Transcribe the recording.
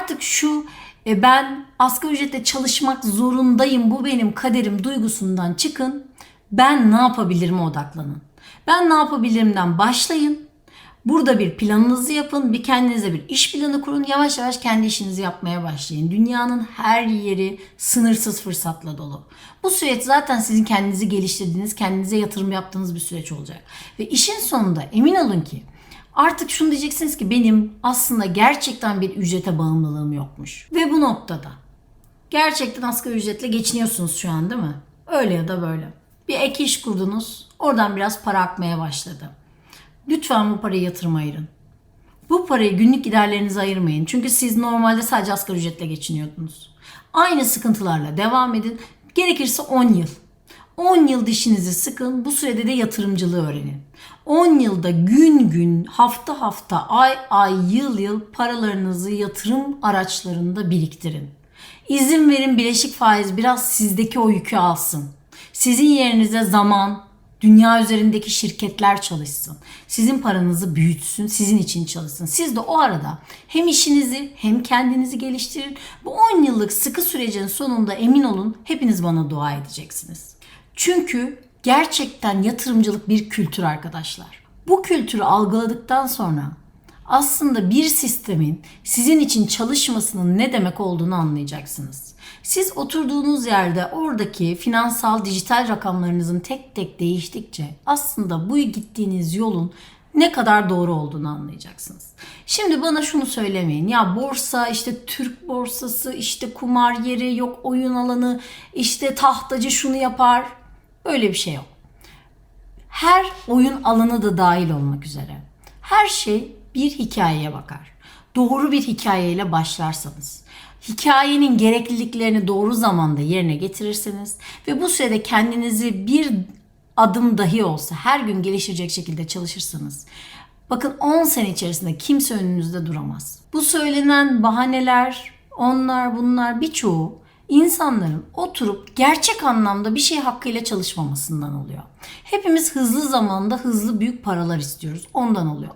Artık şu e, ben asgari ücretle çalışmak zorundayım bu benim kaderim duygusundan çıkın. Ben ne yapabilirime odaklanın. Ben ne yapabilirimden başlayın. Burada bir planınızı yapın, bir kendinize bir iş planı kurun. Yavaş yavaş kendi işinizi yapmaya başlayın. Dünyanın her yeri sınırsız fırsatla dolu. Bu süreç zaten sizin kendinizi geliştirdiğiniz, kendinize yatırım yaptığınız bir süreç olacak. Ve işin sonunda emin olun ki artık şunu diyeceksiniz ki benim aslında gerçekten bir ücrete bağımlılığım yokmuş. Ve bu noktada gerçekten asgari ücretle geçiniyorsunuz şu an değil mi? Öyle ya da böyle. Bir ek iş kurdunuz, oradan biraz para akmaya başladı. Lütfen bu parayı yatırıma ayırın. Bu parayı günlük giderlerinize ayırmayın. Çünkü siz normalde sadece asgari ücretle geçiniyordunuz. Aynı sıkıntılarla devam edin. Gerekirse 10 yıl. 10 yıl dişinizi sıkın. Bu sürede de yatırımcılığı öğrenin. 10 yılda gün gün, hafta hafta, ay ay, yıl yıl paralarınızı yatırım araçlarında biriktirin. İzin verin bileşik faiz biraz sizdeki o yükü alsın. Sizin yerinize zaman, dünya üzerindeki şirketler çalışsın. Sizin paranızı büyütsün, sizin için çalışsın. Siz de o arada hem işinizi hem kendinizi geliştirin. Bu 10 yıllık sıkı sürecin sonunda emin olun hepiniz bana dua edeceksiniz. Çünkü gerçekten yatırımcılık bir kültür arkadaşlar. Bu kültürü algıladıktan sonra aslında bir sistemin sizin için çalışmasının ne demek olduğunu anlayacaksınız. Siz oturduğunuz yerde oradaki finansal dijital rakamlarınızın tek tek değiştikçe aslında bu gittiğiniz yolun ne kadar doğru olduğunu anlayacaksınız. Şimdi bana şunu söylemeyin. Ya borsa işte Türk borsası işte kumar yeri yok oyun alanı işte tahtacı şunu yapar. Böyle bir şey yok her oyun alanı da dahil olmak üzere. Her şey bir hikayeye bakar. Doğru bir hikayeyle başlarsanız, hikayenin gerekliliklerini doğru zamanda yerine getirirseniz ve bu sürede kendinizi bir adım dahi olsa her gün geliştirecek şekilde çalışırsanız bakın 10 sene içerisinde kimse önünüzde duramaz. Bu söylenen bahaneler, onlar bunlar birçoğu insanların oturup gerçek anlamda bir şey hakkıyla çalışmamasından oluyor. Hepimiz hızlı zamanda hızlı büyük paralar istiyoruz. Ondan oluyor.